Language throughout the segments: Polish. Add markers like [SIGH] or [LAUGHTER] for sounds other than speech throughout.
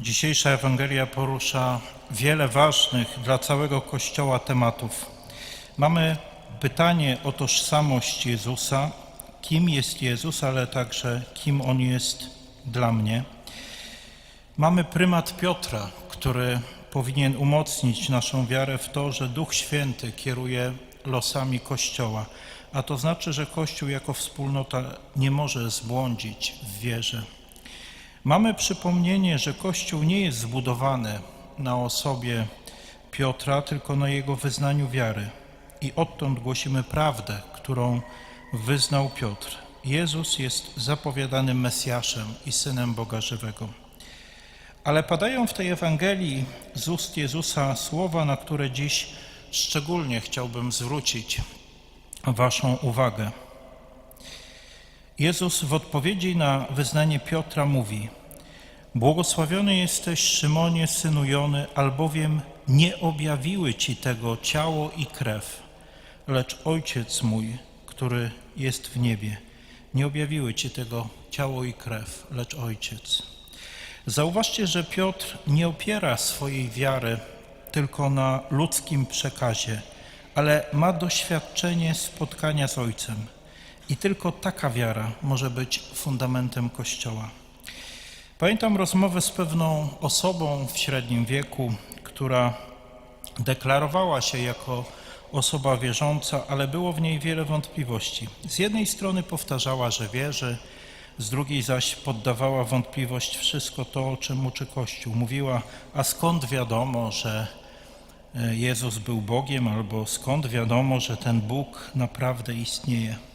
Dzisiejsza Ewangelia porusza wiele ważnych dla całego Kościoła tematów. Mamy pytanie o tożsamość Jezusa, kim jest Jezus, ale także kim On jest dla mnie. Mamy prymat Piotra, który powinien umocnić naszą wiarę w to, że Duch Święty kieruje losami Kościoła, a to znaczy, że Kościół jako wspólnota nie może zbłądzić w wierze. Mamy przypomnienie, że Kościół nie jest zbudowany na osobie Piotra, tylko na jego wyznaniu wiary. I odtąd głosimy prawdę, którą wyznał Piotr. Jezus jest zapowiadanym Mesjaszem i Synem Boga Żywego. Ale padają w tej Ewangelii z ust Jezusa słowa, na które dziś szczególnie chciałbym zwrócić Waszą uwagę. Jezus w odpowiedzi na wyznanie Piotra mówi: Błogosławiony jesteś, Szymonie, synu Jony, albowiem nie objawiły ci tego ciało i krew, lecz Ojciec mój, który jest w niebie. Nie objawiły ci tego ciało i krew, lecz Ojciec. Zauważcie, że Piotr nie opiera swojej wiary tylko na ludzkim przekazie, ale ma doświadczenie spotkania z Ojcem. I tylko taka wiara może być fundamentem Kościoła. Pamiętam rozmowę z pewną osobą w średnim wieku, która deklarowała się jako osoba wierząca, ale było w niej wiele wątpliwości. Z jednej strony powtarzała, że wierzy, z drugiej zaś poddawała wątpliwość wszystko to, o czym uczy Kościół. Mówiła, a skąd wiadomo, że e, Jezus był Bogiem, albo skąd wiadomo, że ten Bóg naprawdę istnieje.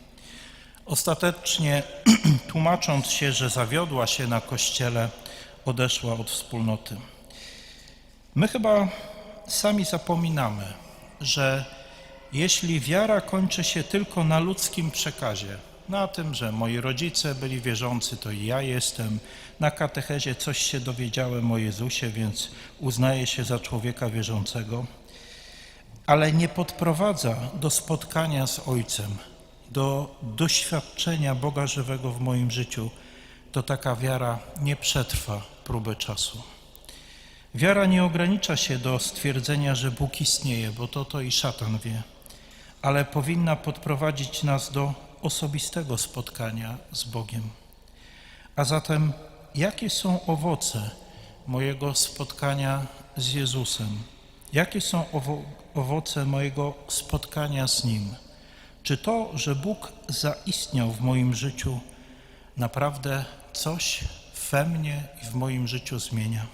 Ostatecznie, [CLEARS THROAT] tłumacząc się, że zawiodła się na Kościele, odeszła od wspólnoty. My chyba sami zapominamy, że jeśli wiara kończy się tylko na ludzkim przekazie, na tym, że moi rodzice byli wierzący, to i ja jestem, na katechezie coś się dowiedziałem o Jezusie, więc uznaję się za człowieka wierzącego, ale nie podprowadza do spotkania z Ojcem, do doświadczenia Boga żywego w moim życiu, to taka wiara nie przetrwa próby czasu. Wiara nie ogranicza się do stwierdzenia, że Bóg istnieje, bo to to i szatan wie, ale powinna podprowadzić nas do osobistego spotkania z Bogiem. A zatem, jakie są owoce mojego spotkania z Jezusem? Jakie są owo- owoce mojego spotkania z Nim? Czy to, że Bóg zaistniał w moim życiu, naprawdę coś we mnie i w moim życiu zmienia?